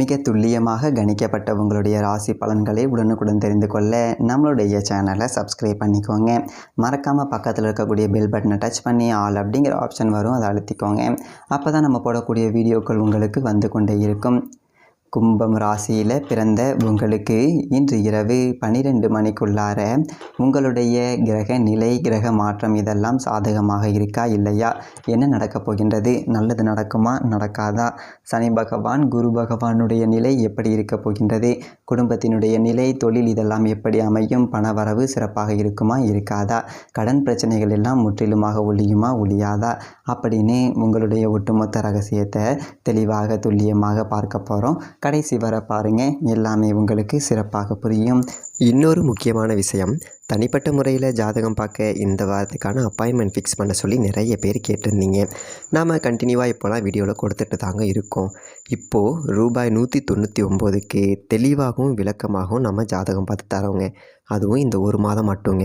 மிக துல்லியமாக கணிக்கப்பட்ட உங்களுடைய ராசி பலன்களை உடனுக்குடன் தெரிந்து கொள்ள நம்மளுடைய சேனலை சப்ஸ்கிரைப் பண்ணிக்கோங்க. மறக்காமல் பக்கத்தில் இருக்கக்கூடிய பெல் பட்டனை டச் பண்ணி ஆல் அப்படிங்கிற ஆப்ஷன் வரும் அதை அழுத்திக்கோங்க. அப்போ தான் நம்ம போடக்கூடிய வீடியோக்கள் உங்களுக்கு வந்து கொண்டே இருக்கும். கும்பம் ராசியில் பிறந்த உங்களுக்கு இன்று இரவு பனிரெண்டு மணிக்குள்ளார உங்களுடைய கிரக நிலை கிரக மாற்றம் இதெல்லாம் சாதகமாக இருக்கா இல்லையா? என்ன நடக்கப் போகின்றது? நல்லது நடக்குமா? நடக்காதா? சனி பகவான் குரு பகவானுடைய நிலை எப்படி இருக்கப் போகின்றது? குடும்பத்தினுடைய நிலை தொழில் இதெல்லாம் எப்படி அமையும்? பணவரவு சிறப்பாக இருக்குமா? இருக்காதா? கடன் பிரச்சனைகள் எல்லாம் முற்றிலுமாக ஒழியுமா? ஒழியாதா? அப்படின்னு உங்களுடைய ஒட்டுமொத்த ரகசியத்தை தெளிவாக துல்லியமாக பார்க்க போகிறோம் கடைசி வர பாருங்கள் எல்லாமே உங்களுக்கு சிறப்பாக புரியும். இன்னொரு முக்கியமான விஷயம். தனிப்பட்ட முறையில் ஜாதகம் பார்க்க இந்த வாரத்துக்கான அப்பாயின்மெண்ட் ஃபிக்ஸ் பண்ண சொல்லி நிறைய பேர் கேட்டிருந்தீங்க. நாம் கண்டினியூவாக இப்போலாம் வீடியோவில் கொடுத்துட்டு தாங்க இருக்கோம். இப்போது ரூபாய் நூற்றி தொண்ணூற்றி ஒம்போதுக்கு தெளிவாகவும் விளக்கமாகவும் நம்ம ஜாதகம் பார்த்து தரோங்க. அதுவும் இந்த ஒரு மாதம் மட்டுங்க.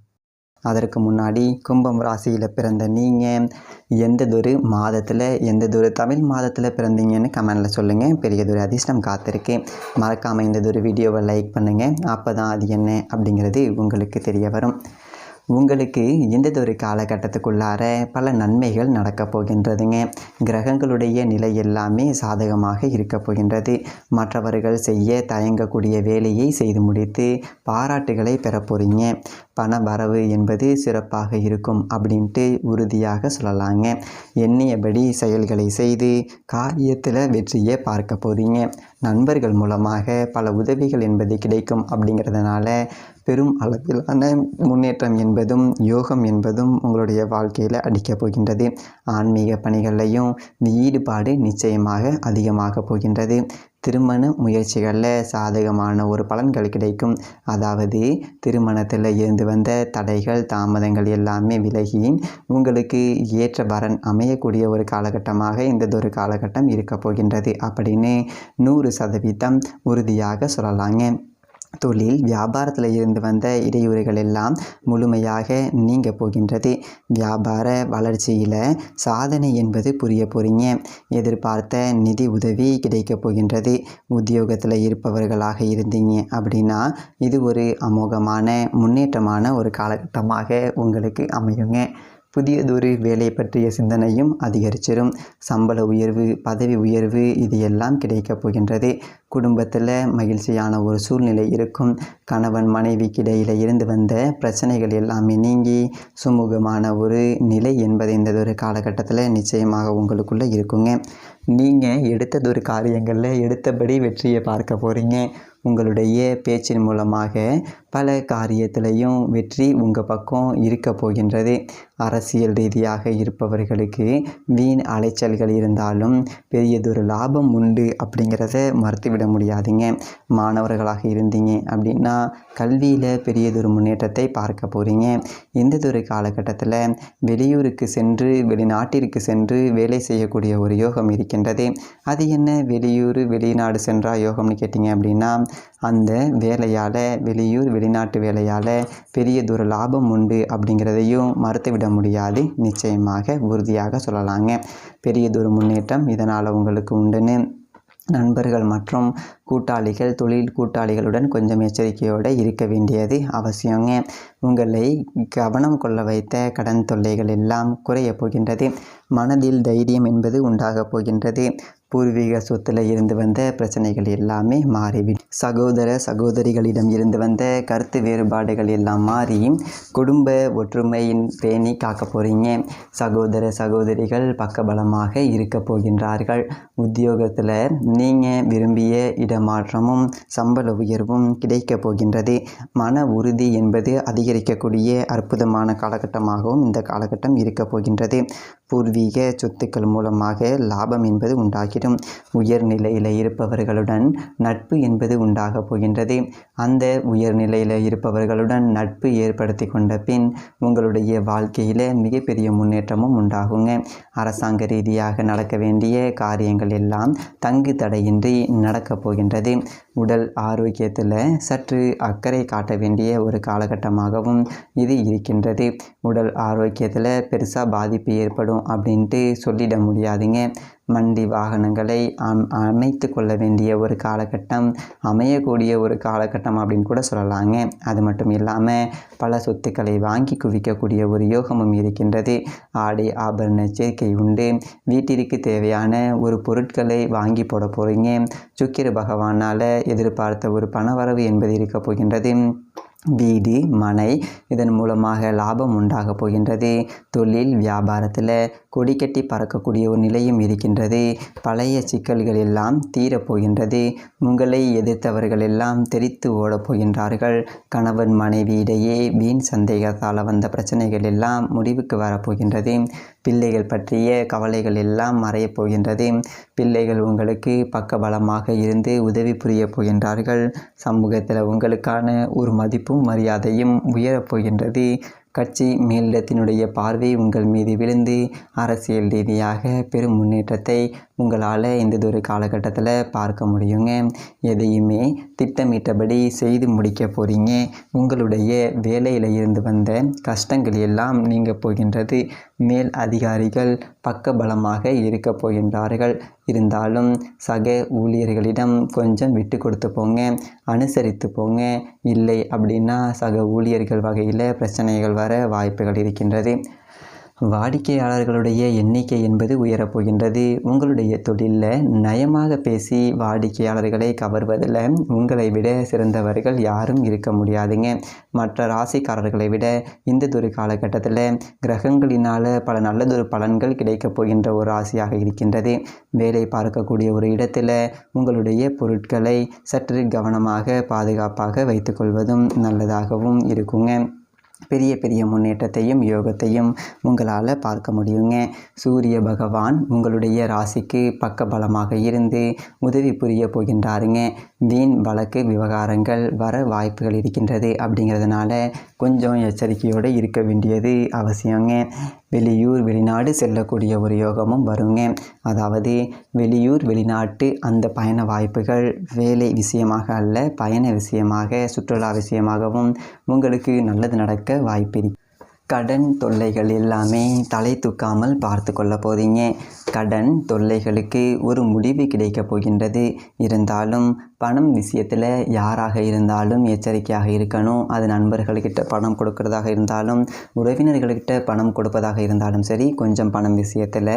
அதற்கு முன்னாடி கும்பம் ராசியில் பிறந்த நீங்கள் எந்ததொரு மாதத்தில் எந்ததொரு தமிழ் மாதத்தில் பிறந்தீங்கன்னு கமெண்டில் சொல்லுங்கள் பெரியதொரு அதிர்ஷ்டம் காத்திருக்கு. மறக்காமல் இந்ததொரு வீடியோவை லைக் பண்ணுங்கள் அப்போ தான் அது என்ன அப்படிங்கிறது உங்களுக்கு தெரிய வரும். உங்களுக்கு எந்ததொரு காலகட்டத்துக்குள்ளார பல நன்மைகள் நடக்கப் போகின்றதுங்க. கிரகங்களுடைய நிலை எல்லாமே சாதகமாக இருக்கப் போகின்றது. மற்றவர்கள் செய்ய தயங்கக்கூடிய வேலையை செய்து முடித்து பாராட்டுகளை பெற போகிறீங்க பண வரவு என்பது சிறப்பாக இருக்கும் அப்படின்ட்டு உறுதியாக சொல்லலாங்க. எண்ணியபடி செயல்களை செய்து காரியத்தில் வெற்றியை பார்க்க போகிறீங்க நண்பர்கள் மூலமாக பல உதவிகள் என்பது கிடைக்கும் அப்படிங்கிறதுனால பெரும் அளவிலான முன்னேற்றம் என்பதும் யோகம் என்பதும் உங்களுடைய வாழ்க்கையில் அடிக்கப் போகின்றது. ஆன்மீக பணிகளையும் ஈடுபாடு நிச்சயமாக அதிகமாக போகின்றது. திருமண முயற்சிகளில் சாதகமான ஒரு பலன்கள் கிடைக்கும். அதாவது திருமணத்தில் இருந்து வந்த தடைகள் தாமதங்கள் எல்லாமே விலகி உங்களுக்கு ஏற்ற வரன் அமையக்கூடிய ஒரு காலகட்டமாக இந்ததொரு காலகட்டம் இருக்க போகின்றது. அப்படின்னு நூறு சதவீதம் உறுதியாக சொல்லலாங்க. தொழில் வியாபாரத்தில் இருந்து வந்த இடையூறுகள் எல்லாம் முழுமையாக நீங்க போகின்றது. வியாபார வளர்ச்சியில் சாதனை என்பது புரிய போகிறீங்க எதிர்பார்த்த நிதி உதவி கிடைக்கப் போகின்றது. உத்தியோகத்தில் இருப்பவர்களாக இருந்தீங்க அப்படின்னா இது ஒரு அமோகமான முன்னேற்றமான ஒரு காலகட்டமாக உங்களுக்கு அமையுங்க. புதியதொரு வேலை பற்றிய சிந்தனையும் அதிகரிச்சிடும் சம்பள உயர்வு பதவி உயர்வு இது எல்லாம் கிடைக்கப் போகின்றது. குடும்பத்தில் மகிழ்ச்சியான ஒரு சூழ்நிலை இருக்கும். கணவன் மனைவிக்கு இடையில் இருந்து வந்த பிரச்சனைகள் எல்லாமே நீங்கி சுமூகமான ஒரு நிலை என்பது இந்த ஒரு காலகட்டத்தில் நிச்சயமாக உங்களுக்குள்ளே இருக்குங்க. நீங்கள் எடுத்ததொரு காரியங்களில் எடுத்தபடி வெற்றியை பார்க்க போகிறீங்க உங்களுடைய பேச்சின் மூலமாக பல காரியத்திலையும் வெற்றி உங்கள் பக்கம் இருக்க போகின்றது. அரசியல் ரீதியாக இருப்பவர்களுக்கு வீண் அலைச்சல்கள் இருந்தாலும் பெரியதொரு லாபம் உண்டு அப்படிங்கிறத மறுத்துவிட முடியாதுங்க. மாணவர்களாக இருந்தீங்க அப்படின்னா கல்வியில் பெரியதொரு முன்னேற்றத்தை பார்க்க போகிறீங்க எந்ததொரு காலகட்டத்தில் வெளியூருக்கு சென்று வெளிநாட்டிற்கு சென்று வேலை செய்யக்கூடிய ஒரு யோகம் இருக்கின்றது. அது என்ன? வெளியூர் வெளிநாடு சென்றால் யோகம்னு கேட்டிங்க அப்படின்னா அந்த வேலையால் வெளியூர் வெளிநாட்டு வேலையால் பெரியதொரு லாபம் உண்டு அப்படிங்கிறதையும் மறுத்துவிட முடியாது. நிச்சயமாக உறுதியாக சொல்லலாங்க. பெரியதொரு முன்னேற்றம் இதனால் உங்களுக்கு உண்டுன்னு நண்பர்கள் மற்றும் கூட்டாளிகள் தொழில் கூட்டாளிகளுடன் கொஞ்சம் எச்சரிக்கையோடு இருக்க வேண்டியது அவசியங்க. உங்களை கவனம் கொள்ள வைத்த கடன் தொல்லைகள் எல்லாம் குறையப் போகின்றது. மனதில் தைரியம் என்பது உண்டாகப் போகின்றது. பூர்வீக சொத்தில் இருந்து வந்த பிரச்சனைகள் எல்லாமே மாறிவிடும். சகோதர சகோதரிகளிடம் இருந்து வந்த கருத்து வேறுபாடுகள் எல்லாம் மாறி குடும்ப ஒற்றுமையின் பேணி காக்க போகிறீங்க சகோதர சகோதரிகள் பக்கபலமாக இருக்க போகின்றார்கள். உத்தியோகத்தில் நீங்கள் விரும்பிய இடமாற்றமும் சம்பள உயர்வும் கிடைக்க போகின்றது. மன உறுதி என்பது அதிகரிக்கக்கூடிய அற்புதமான காலகட்டமாகவும் இந்த காலகட்டம் இருக்க போகின்றது. பூர்வீக சொத்துக்கள் மூலமாக லாபம் என்பது உண்டாகிடும். உயர்நிலையில் இருப்பவர்களுடன் நட்பு என்பது உண்டாக போகின்றது. அந்த உயர்நிலையில் இருப்பவர்களுடன் நட்பு ஏற்படுத்தி கொண்ட பின் உங்களுடைய வாழ்க்கையில் மிகப்பெரிய முன்னேற்றமும் உண்டாகுங்க. அரசாங்க ரீதியாக நடக்க வேண்டிய காரியங்கள் எல்லாம் தங்கு தடையின்றி நடக்கப் போகின்றது. உடல் ஆரோக்கியத்தில் சற்று அக்கறை காட்ட வேண்டிய ஒரு காலகட்டமாகவும் இது இருக்கின்றது. உடல் ஆரோக்கியத்தில் பெருசாக பாதிப்பு ஏற்படும் அப்படின்ட்டு சொல்லிட முடியாதுங்க. வண்டி வாகனங்களை அம் அமைத்து கொள்ள வேண்டிய ஒரு காலகட்டம் அமையக்கூடிய ஒரு காலகட்டம் அப்படின்னு கூட சொல்லலாங்க. அது மட்டும் இல்லாமல் பல சொத்துக்களை வாங்கி குவிக்கக்கூடிய ஒரு யோகமும் இருக்கின்றது. ஆடை ஆபரண சேர்க்கை உண்டு. வீட்டிற்கு தேவையான ஒரு பொருட்களை வாங்கி போட போகிறீங்க சுக்கிர பகவானால் எதிர்பார்த்த ஒரு பணவரவு என்பது இருக்க போகின்றது. வீடு மனை இதன் மூலமாக லாபம் உண்டாக போகின்றது. தொழில் வியாபாரத்தில் கொடி கட்டி பறக்கக்கூடிய ஒரு நிலையும் இருக்கின்றது. பழைய சிக்கல்கள் எல்லாம் தீரப்போகின்றது உங்களை எதிர்த்தவர்கள் எல்லாம் தெரித்து ஓடப் போகின்றார்கள். கணவன் மனைவி இடையே வீண் சந்தேகத்தால் வந்த பிரச்சனைகள் எல்லாம் முடிவுக்கு வரப்போகின்றது பிள்ளைகள் பற்றிய கவலைகள் எல்லாம் மறையப் போகின்றது. பிள்ளைகள் உங்களுக்கு பக்கபலமாக இருந்து உதவி புரியப் போகின்றார்கள். சமூகத்தில் உங்களுக்கான ஒரு மதிப்பும் மரியாதையும் உயரப் போகின்றது. கட்சி மேலிடத்தினுடைய பார்வை உங்கள் மீது விழுந்து அரசியல் ரீதியாக பெரும் முன்னேற்றத்தை உங்களால் இந்ததொரு காலகட்டத்தில் பார்க்க முடியுங்க. எதையுமே திட்டமிட்டபடி செய்து முடிக்க போகிறீங்க உங்களுடைய வேலையில் இருந்து வந்த கஷ்டங்கள் எல்லாம் நீங்கள் போகின்றது. மேல் அதிகாரிகள் பக்கபலமாக இருக்க போகின்றார்கள். இருந்தாலும் சக ஊழியர்களிடம் கொஞ்சம் விட்டு கொடுத்து போங்க. அனுசரித்து போங்க. இல்லை அப்படின்னா சக ஊழியர்கள் வகையில் பிரச்சனைகள் வர வாய்ப்புகள் இருக்கின்றது. வாடிக்கையாளர்களுடைய எண்ணிக்கை என்பது உயரப்போகின்றது. உங்களுடைய தொழிலில் நயமாக பேசி வாடிக்கையாளர்களை கவர்வதில் உங்களை விட சிறந்தவர்கள் யாரும் இருக்க முடியாதுங்க. மற்ற ராசிக்காரர்களை விட இந்ததொரு காலகட்டத்தில் கிரகங்களினால் பல நல்லதொரு பலன்கள் கிடைக்கப் போகின்ற ஒரு ராசியாக இருக்கின்றது. வேலை பார்க்கக்கூடிய ஒரு இடத்துல உங்களுடைய பொருட்களை சற்று கவனமாக பாதுகாப்பாக வைத்துக்கொள்வதும் நல்லதாகவும் இருக்குங்க. பெரிய பெரிய முன்னேற்றத்தையும் யோகத்தையும் உங்களால் பார்க்க முடியுங்க. சூரிய பகவான் உங்களுடைய ராசிக்கு பக்கபலமாக இருந்து உதவி புரிய போகின்றாருங்க. வீண் வழக்கு விவகாரங்கள் வர வாய்ப்புகள் இருக்கின்றது அப்படிங்கிறதுனால கொஞ்சம் எச்சரிக்கையோடு இருக்க வேண்டியது அவசியங்க. வெளியூர் வெளிநாடு செல்லக்கூடிய ஒரு யோகமும் வருங்க. அதாவது வெளியூர் வெளிநாட்டு அந்த பயண வாய்ப்புகள் வேலை விஷயமாக அல்ல பயண விஷயமாக சுற்றுலா விஷயமாகவும் உங்களுக்கு நல்லது நடக்க வாய்ப்பிருக்கு கடன் தொல்லைகள் எல்லாமே தலை தூக்காமல் பார்த்து கொள்ள போதீங்க. கடன் தொல்லைகளுக்கு ஒரு முடிவு கிடைக்கப் போகின்றது. இருந்தாலும் பணம் விஷயத்தில் யாராக இருந்தாலும் எச்சரிக்கையாக இருக்கணும். அது நண்பர்கள்கிட்ட பணம் கொடுக்கறதாக இருந்தாலும் உறவினர்கள்கிட்ட பணம் கொடுப்பதாக இருந்தாலும் சரி கொஞ்சம் பணம் விஷயத்தில்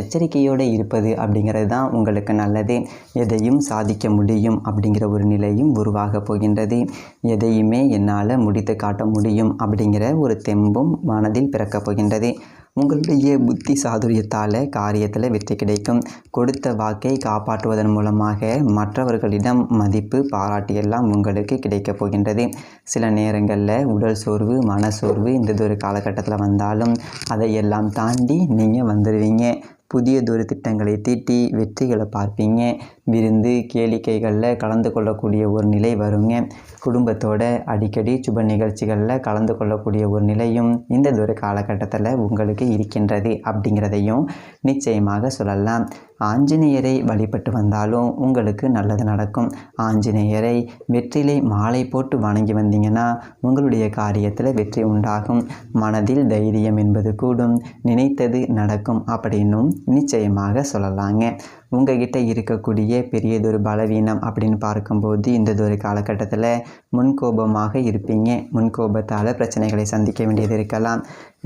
எச்சரிக்கையோடு இருப்பது அப்படிங்கிறது தான் உங்களுக்கு நல்லது. எதையும் சாதிக்க முடியும் அப்படிங்கிற ஒரு நிலையும் உருவாக போகின்றது. எதையுமே என்னால் முடித்து காட்ட முடியும் அப்படிங்கிற ஒரு தெம்பும் மனதில் பிறக்கப் போகின்றது. உங்களுடைய புத்தி சாதுரியத்தால் காரியத்தில் வெற்றி கிடைக்கும். கொடுத்த வாக்கை காப்பாற்றுவதன் மூலமாக மற்றவர்களிடம் மதிப்பு பாராட்டு எல்லாம் உங்களுக்கு கிடைக்கப் போகின்றது. சில நேரங்களில் உடல் சோர்வு மனசோர்வு இந்த ஒரு காலகட்டத்தில் வந்தாலும் அதையெல்லாம் தாண்டி நீங்கள் வந்துடுவீங்க புதியதொரு திட்டங்களை தீட்டி வெற்றிகளை பார்ப்பீங்க. விருந்து கேளிக்கைகளில் கலந்து கொள்ளக்கூடிய ஒரு நிலை வருங்க. குடும்பத்தோட அடிக்கடி சுப நிகழ்ச்சிகளில் கலந்து கொள்ளக்கூடிய ஒரு நிலையும் இந்த ஒரு காலகட்டத்தில் உங்களுக்கு இருக்கின்றது அப்படிங்கிறதையும் நிச்சயமாக சொல்லலாம். ஆஞ்சநேயரை வழிபட்டு வந்தாலும் உங்களுக்கு நல்லது நடக்கும். ஆஞ்சநேயரை வெற்றிலை மாலை போட்டு வணங்கி வந்தீங்கன்னா உங்களுடைய காரியத்தில் வெற்றி உண்டாகும். மனதில் தைரியம் என்பது கூடும். நினைத்தது நடக்கும் அப்படின்னும் நிச்சயமாக சொல்லலாங்க. உங்ககிட்ட இருக்கக்கூடிய பெரியதொரு பலவீனம் அப்படின்னு பார்க்கும்போது இந்ததொரு காலகட்டத்தில் முன்கோபமாக இருப்பீங்க. முன்கோபத்தால் பிரச்சனைகளை சந்திக்க வேண்டியது இருக்கலாம்.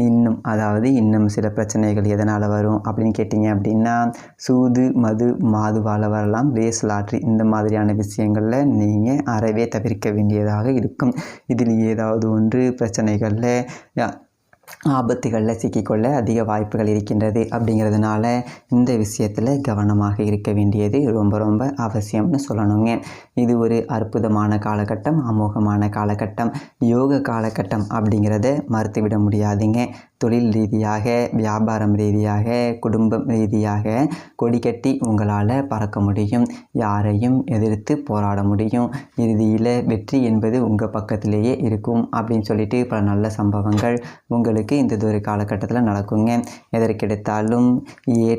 இன்னும் அதாவது இன்னும் சில பிரச்சனைகள் எதனால் வரும் அப்படின்னு கேட்டிங்க அப்படின்னா சூது மது மாதுவால் வரலாம் ரேஸ் லாட்ரி இந்த மாதிரியான விஷயங்களில் நீங்கள் அறவே தவிர்க்க வேண்டியதாக இருக்கும். இதில் ஏதாவது ஒன்று பிரச்சனைகளில் ஆபத்துகளில் சிக்கிக்கொள்ள அதிக வாய்ப்புகள் இருக்கின்றது அப்படிங்கிறதுனால இந்த விஷயத்தில் கவனமாக இருக்க வேண்டியது ரொம்ப ரொம்ப அவசியம்னு சொல்லணுங்க. இது ஒரு அற்புதமான காலகட்டம் அமோகமான காலகட்டம். யோக காலகட்டம் அப்படிங்கிறத மறுத்துவிட முடியாதுங்க. தொழில் ரீதியாக வியாபாரம் ரீதியாக குடும்பம் ரீதியாக கொடி கட்டி உங்களால் பறக்க முடியும். யாரையும் எதிர்த்து போராட முடியும். இறுதியில் வெற்றி என்பது உங்கள் பக்கத்திலேயே இருக்கும் அப்படின்னு சொல்லிட்டு பல நல்ல சம்பவங்கள் உங்களுக்கு இந்த ஒரு காலகட்டத்தில் நடக்குங்க. எதற்கெடுத்தாலும் ஏ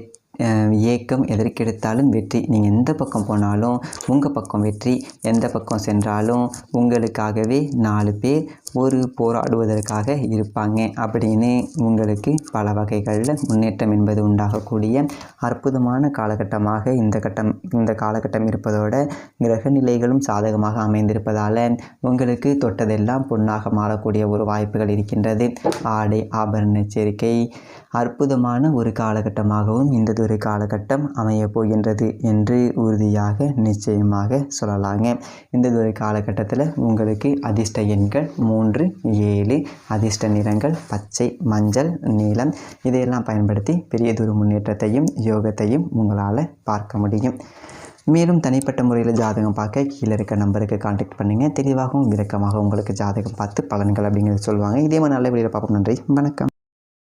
ஏக்கம் எதற்கெடுத்தாலும் வெற்றி. நீங்கள் எந்த பக்கம் போனாலும் உங்கள் பக்கம் வெற்றி. எந்த பக்கம் சென்றாலும் உங்களுக்காகவே நாலு பேர் ஒரு போராடுவதற்காக இருப்பாங்க அப்படின்னு உங்களுக்கு பல வகைகளில் முன்னேற்றம் என்பது உண்டாகக்கூடிய அற்புதமான காலகட்டமாக இந்த கட்டம் இந்த காலகட்டம் இருப்பதோட கிரக நிலைகளும் சாதகமாக அமைந்திருப்பதால் உங்களுக்கு தொட்டதெல்லாம் பொண்ணாக மாறக்கூடிய ஒரு வாய்ப்புகள் இருக்கின்றது. ஆடை ஆபரண சேர்க்கை அற்புதமான ஒரு காலகட்டமாகவும் இந்த காலகட்டம் அமையப் போகின்றது என்று உறுதியாக நிச்சயமாக சொல்லலாங்க. இந்த காலகட்டத்தில் உங்களுக்கு அதிர்ஷ்ட எண்கள் மூ மூன்று ஏழு அதிர்ஷ்ட நிறங்கள் பச்சை மஞ்சள் நீலம். இதையெல்லாம் பயன்படுத்தி பெரியதொரு முன்னேற்றத்தையும் யோகத்தையும் உங்களால் பார்க்க முடியும். மேலும் தனிப்பட்ட முறையில் ஜாதகம் பார்க்க கீழே இருக்க நம்பருக்கு காண்டாக்ட் பண்ணுங்கள் தெளிவாகவும் விளக்கமாக உங்களுக்கு ஜாதகம் பார்த்து பலன்கள் அப்படிங்கிறத சொல்லுவாங்க. இதே மாதிரி நல்ல வீடியோவில் பார்ப்போம். நன்றி. வணக்கம்.